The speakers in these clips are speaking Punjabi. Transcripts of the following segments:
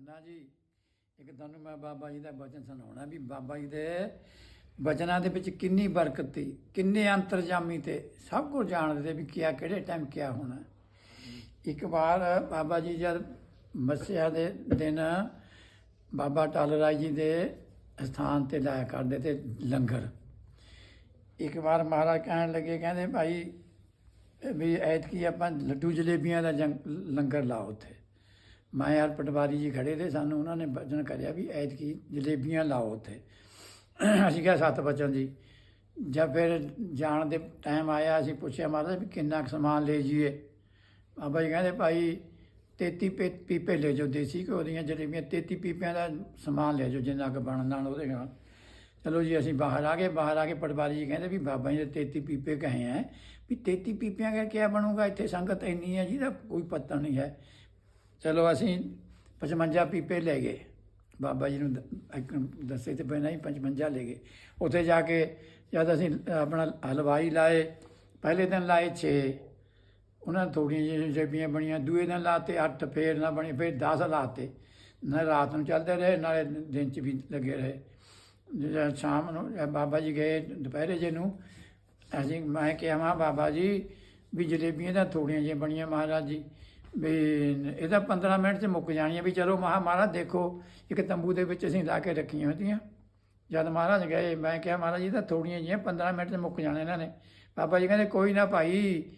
ਅੰਨਾ ਜੀ, ਇੱਕ ਤੁਹਾਨੂੰ ਮੈਂ ਬਾਬਾ ਜੀ ਦਾ ਬਚਨ ਸੁਣਾਉਣਾ ਵੀ ਬਾਬਾ ਜੀ ਦੇ ਬਚਨਾਂ ਦੇ ਵਿੱਚ ਕਿੰਨੀ ਬਰਕਤ ਸੀ ਕਿੰਨੇ ਅੰਤਰਜਾਮੀ ਤੇ ਸਭ ਕੁਝ ਜਾਣਦੇ ਵੀ ਕਿਆ ਕਿਹੜੇ ਟਾਈਮ ਕਿਆ ਹੋਣਾ। ਇੱਕ ਵਾਰ ਬਾਬਾ ਜੀ ਜਦ ਮੱਸਿਆ ਦੇ ਦਿਨ ਬਾਬਾ ਟਾਲ ਰਾਏ ਜੀ ਦੇ ਸਥਾਨ ਤੇ ਲਾਇਆ ਕਰਦੇ ਤੇ ਲੰਗਰ। ਇੱਕ ਵਾਰ ਮਹਾਰਾਜ ਕਹਿਣ ਲੱਗੇ, ਕਹਿੰਦੇ ਭਾਈ, ਵੀ ਐਤਕੀ ਆਪਾਂ ਲੱਡੂ ਜਲੇਬੀਆਂ ਦਾ ਜੰਗ- ਲੰਗਰ ਲਾਓ ਉੱਥੇ। ਮੈਂ ਪਟਵਾਰੀ ਜੀ ਖੜੇ ਤੇ ਸਾਨੂੰ, ਉਹਨਾਂ ਨੇ ਵਚਨ ਕਰਿਆ ਵੀ ਐਤਕੀ ਜਲੇਬੀਆਂ ਲਾਓ ਉੱਥੇ। ਅਸੀਂ ਕਿਹਾ, ਸੱਤ ਬਚਨ ਜੀ। ਜਦ ਫਿਰ ਜਾਣ ਦੇ ਟਾਈਮ ਆਇਆ, ਅਸੀਂ ਪੁੱਛਿਆ, ਮਹਾਰਾਜ, ਵੀ ਕਿੰਨਾ ਕੁ ਸਮਾਨ ਲੈ ਜੀਏ ਬਾਬਾ ਜੀ ਕਹਿੰਦੇ, ਭਾਈ 33 ਪੀ- ਪੀਪੇ ਲੈ ਜਾਓ, ਦੇਸੀ ਘਿਓ ਦੀਆਂ ਜਲੇਬੀਆਂ 33 ਪੀਪਿਆਂ ਦਾ ਸਮਾਨ ਲੈ ਜਾਓ, ਜਿੰਨਾ ਕੁ ਬਣਨ ਨਾਲ ਉਹਦੇ ਨਾਲ। ਚਲੋ ਜੀ, ਅਸੀਂ ਬਾਹਰ ਆ ਗਏ, ਬਾਹਰ ਆ ਕੇ ਪਟਵਾਰੀ ਜੀ ਕਹਿੰਦੇ ਵੀ, ਬਾਬਾ ਜੀ ਦੇ 33 ਪੀਪੇ ਕਹੇ ਹੈ, ਵੀ 33 ਪੀਪਿਆਂ ਦਾ ਕੀ ਬਣੂਗਾ? ਇੱਥੇ ਸੰਗਤ ਇੰਨੀ ਹੈ ਜਿਹਦਾ ਕੋਈ ਪਤਾ ਨਹੀਂ ਹੈ। ਚਲੋ ਅਸੀਂ 55 ਪੀਪੇ ਲੈ ਗਏ। ਬਾਬਾ ਜੀ ਨੂੰ ਦ- ਇੱਕ ਦੱਸੇ ਤੇ ਪਹਿਲਾਂ ਹੀ 55 ਲੈ ਗਏ। ਉੱਥੇ ਜਾ ਕੇ ਜਦ ਅਸੀਂ ਆਪਣਾ ਹਲਵਾਈ ਲਾਏ, ਪਹਿਲੇ ਦਿਨ ਲਾਏ 6 ਉਹਨਾਂ ਨੇ ਥੋੜੀਆਂ ਜਿਹੀਆਂ ਜਲੇਬੀਆਂ ਬਣੀਆਂ, ਦੂਏ ਦਿਨ ਲਾਤੇ 8 ਫੇਰ ਨਾ ਬਣੇ, ਫੇਰ 10 ਲਾਤੇ। ਨਾ ਰਾਤ ਨੂੰ ਚੱਲਦੇ ਰਹੇ, ਨਾਲੇ ਦਿਨ ਚ ਵੀ ਲੱਗੇ ਰਹੇ। ਜਦੋਂ ਸ਼ਾਮ ਨੂੰ ਬਾਬਾ ਜੀ ਗਏ ਦੁਪਹਿਰੇ ਜੇ ਨੂੰ, ਅਸੀਂ ਮੈਂ ਕਿਹਾ ਵਾ ਬਾਬਾ ਜੀ, ਵੀ ਜਲੇਬੀਆਂ ਤਾਂ ਥੋੜੀਆਂ ਜਿਹੀਆਂ ਬਣੀਆਂ ਮਹਾਰਾਜ ਜੀ। ਵੀ ਇਹਦਾ 15 ਮਿੰਟ ਚ ਮੁੱਕ ਜਾਣੀ ਹੈ ਵੀ ਚਲੋ ਮਹਾ ਮਹਾਰਾਜ ਦੇਖੋ ਇੱਕ ਤੰਬੂ ਦੇ ਵਿੱਚ ਅਸੀਂ ਲਾ ਕੇ ਰੱਖੀਆਂ ਹੁੰਦੀਆਂ। ਜਦ ਮਹਾਰਾਜ ਗਏ ਮੈਂ ਕਿਹਾ ਮਹਾਰਾਜ ਜੀ ਤਾਂ ਥੋੜੀਆਂ ਜਿਹੀਆਂ 15 ਮਿੰਟ ਚ ਮੁੱਕ ਜਾਣੇ ਇਹਨਾਂ ਨੇ। ਬਾਬਾ ਜੀ ਕਹਿੰਦੇ ਕੋਈ ਨਾ ਭਾਈ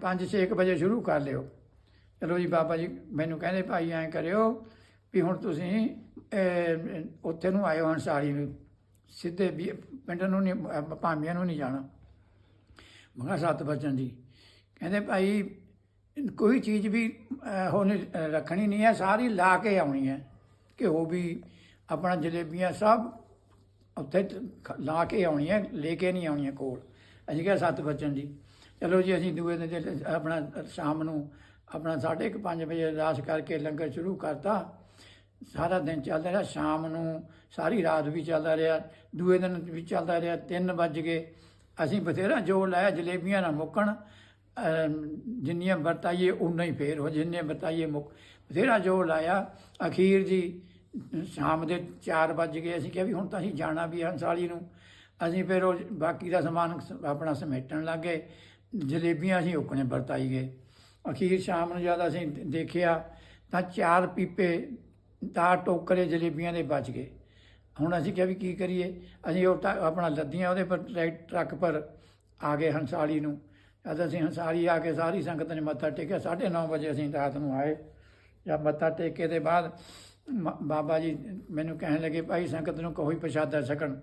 5-6 ਵਜੇ ਸ਼ੁਰੂ ਕਰ ਲਿਓ। ਚਲੋ ਜੀ ਬਾਬਾ ਜੀ ਮੈਨੂੰ ਕਹਿੰਦੇ ਭਾਈ ਐਂ ਕਰਿਓ ਵੀ ਹੁਣ ਤੁਸੀਂ ਉੱਥੇ ਨੂੰ ਆਇਓ ਹੰਸਾਰੀ ਨੂੰ। ਸਿੱਧੇ ਵੀ ਪਿੰਡ ਨੂੰ ਨਹੀਂ ਅਹ, ਭਾਮੀਆਂ ਨੂੰ ਨਹੀਂ ਜਾਣਾ। ਮਗਾ ਸੱਤ ਬਚਨ ਜੀ। ਕਹਿੰਦੇ ਭਾਈ ਕੋਈ ਚੀਜ਼ ਵੀ ਅਹ, ਰੱਖਣੀ ਨਹੀਂ ਹੈ ਸਾਰੀ ਲਾ ਕੇ ਆਉਣੀ ਹੈ ਘਿਓ ਵੀ ਆਪਣਾ ਜਲੇਬੀਆਂ ਸਭ ਉੱਥੇ ਲਾ ਕੇ ਆਉਣੀ ਹੈ ਲੈ ਕੇ ਨਹੀਂ ਆਉਣੀ ਕੋਲ। ਅਸੀਂ ਕਿਹਾ ਸੱਤ ਬਚਨ ਦੀ ਚਲੋ ਜੀ ਅਸੀਂ ਦੂਏ ਦਿਨ ਆਪਣਾ ਸ਼ਾਮ ਨੂੰ ਆਪਣਾ 5:30 ਵਜੇ ਅਰਦਾਸ ਕਰਕੇ ਲੰਗਰ ਸ਼ੁਰੂ ਕਰਤਾ। ਸਾਰਾ ਦਿਨ ਚੱਲਦਾ ਰਿਹਾ। ਸ਼ਾਮ ਨੂੰ ਸਾਰੀ ਰਾਤ ਵੀ ਚੱਲਦਾ ਰਿਹਾ। ਦੂਏ ਦਿਨ ਵੀ ਚੱਲਦਾ ਰਿਹਾ। 3 ਵੱਜ ਗਏ। ਅਸੀਂ ਬਥੇਰਾ ਜੋਰ ਲਾਇਆ। ਜਲੇਬੀਆਂ ਨਾ ਮੁੱਕਣ। ਜਿੰਨੀਆਂ ਵਰਤਾਈਏ ਉਨਾ ਹੀ ਫੇਰ ਹੋ, ਜਿੰਨੇ ਵਰਤਾਈਏ ਮੁੱਕ। ਬਥੇਰਾ ਜੋਰ ਲਾਇਆ। ਅਖੀਰ ਜੀ, ਸ਼ਾਮ ਦੇ 4 ਵੱਜ ਗਏ। ਅਸੀਂ ਕਿਹਾ ਵੀ ਹੁਣ ਤਾਂ ਅਸੀਂ ਜਾਣਾ ਵੀ ਹੈ ਹੰਸਾਲੀ ਨੂੰ। ਅਸੀਂ ਫਿਰ ਉਹ ਬਾਕੀ ਦਾ ਸਮਾਨ ਸ- ਆਪਣਾ ਸਮੇਟਣ ਲੱਗੇ ਜਲੇਬੀਆਂ ਅਸੀਂ ਉਕਣੇ ਵਰਤਾਈ ਗਏ। ਅਖੀਰ ਸ਼ਾਮ ਨੂੰ ਜਦ ਅਸੀਂ ਦੇਖਿਆ ਤਾਂ ਚਾਰ ਪੀਪੇ ਤਾਂ ਟੋਕਰੇ ਜਲੇਬੀਆਂ ਦੇ ਬਚ ਗਏ। ਹੁਣ ਅਸੀਂ ਕਿਹਾ ਵੀ ਕੀ ਕਰੀਏ? ਅਸੀਂ ਉਹ ਟ- ਆਪਣਾ ਲੱਦੀਆਂ ਉਹਦੇ ਪਰ ਟਰੈਕ- ਟਰੱਕ ਪਰ ਆ ਗਏ ਹੰਸਾਲੀ ਨੂੰ। ਜਦ ਅਸੀਂ ਹੰਸਾਲੀ ਆ ਕੇ ਸਾਰੀ ਸੰਗਤ ਨੇ ਮੱਥਾ ਟੇਕਿਆ 9:30 ਵਜੇ ਅਸੀਂ ਰਾਤ ਨੂੰ ਆਏ। ਜਦ ਮੱਥਾ ਟੇਕੇ ਦੇ ਬਾਅਦ ਮ- ਬਾਬਾ ਜੀ ਮੈਨੂੰ ਕਹਿਣ ਲੱਗੇ, ਭਾਈ, ਸੰਗਤ ਨੂੰ ਕੋਈ ਪ੍ਰਸ਼ਾਦਾ ਛਕਣ।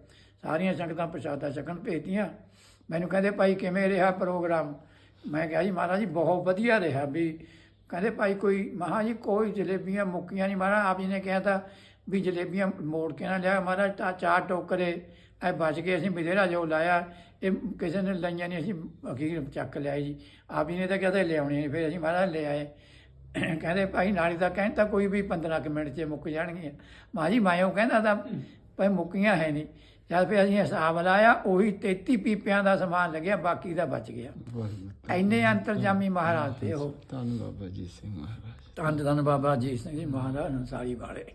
ਸਾਰੀਆਂ ਸੰਗਤਾਂ ਪ੍ਰਸ਼ਾਦਾ ਛਕਣ ਭੇਜਤੀਆਂ। ਮੈਨੂੰ ਕਹਿੰਦੇ, ਭਾਈ, ਕਿਵੇਂ ਰਿਹਾ ਪ੍ਰੋਗਰਾਮ? ਮੈਂ ਕਿਹਾ, ਜੀ ਮਹਾਰਾਜ ਜੀ, ਬਹੁਤ ਵਧੀਆ ਰਿਹਾ ਵੀ। ਕਹਿੰਦੇ, ਭਾਈ, ਕੋਈ ਮਹਾ ਜੀ, ਕੋਈ ਜਲੇਬੀਆਂ ਮੁੱਕੀਆਂ ਨਹੀਂ ਮਹਾਰਾਜ, ਆਪ ਜੀ ਨੇ ਕਿਹਾ ਤਾਂ ਵੀ ਜਲੇਬੀਆਂ ਮੋੜ ਕੇ ਨਾ ਲਿਆ ਮਹਾਰਾਜ ਤਾਂ ਚਾਰ ਟੋਕਰੇ ਐ ਬਚ ਗਏ ਅਸੀਂ ਬਥੇਰਾ ਜੋ ਲਾਇਆ। ਇਹ ਕਿਸੇ ਨੇ ਲਈਆਂ ਨਹੀਂ ਅਸੀਂ ਅਖੀਰ ਚੱਕ ਲਿਆ ਜੀ। ਆਪ ਜੀ ਨੇ ਤਾਂ ਕਹਿੰਦੇ ਲਿਆਉਣੀ ਨਹੀਂ ਫਿਰ ਅਸੀਂ ਮਹਾਰਾਜ ਲੈ ਆਏ। ਕਹਿੰਦੇ ਭਾਈ ਨਾਲੀ ਦਾ ਕਹਿੰਦਾ ਕੋਈ ਵੀ 15 ਕੁ ਮਿੰਟ 'ਚ ਮੁੱਕ ਜਾਣਗੀਆਂ। ਮਾਂ ਜੀ ਮੈਂ ਉਹ ਕਹਿੰਦਾ ਤਾਂ ਭਾਈ ਮੁੱਕੀਆਂ ਹੈ ਨਹੀਂ ਜਦ ਫਿਰ ਅਸੀਂ ਹਿਸਾਬ ਲਾਇਆ ਉਹੀ 33 ਪੀਪਿਆਂ ਦਾ ਸਮਾਨ ਲੱਗਿਆ ਬਾਕੀ ਦਾ ਬਚ ਗਿਆ। ਇੰਨੇ ਅੰਤਰਜਾਮੀ ਮਹਾਰਾਜ ਤੇ ਉਹ। ਧੰਨ ਬਾਬਾ ਜੀ ਸਿੰਘ ਮਹਾਰਾਜ। ਧੰਨ ਧੰਨ ਬਾਬਾ ਜੀ ਸਿੰਘ ਜੀ ਮਹਾਰਾਜ ਹੰਸਾਰੀ ਵਾਲੇ।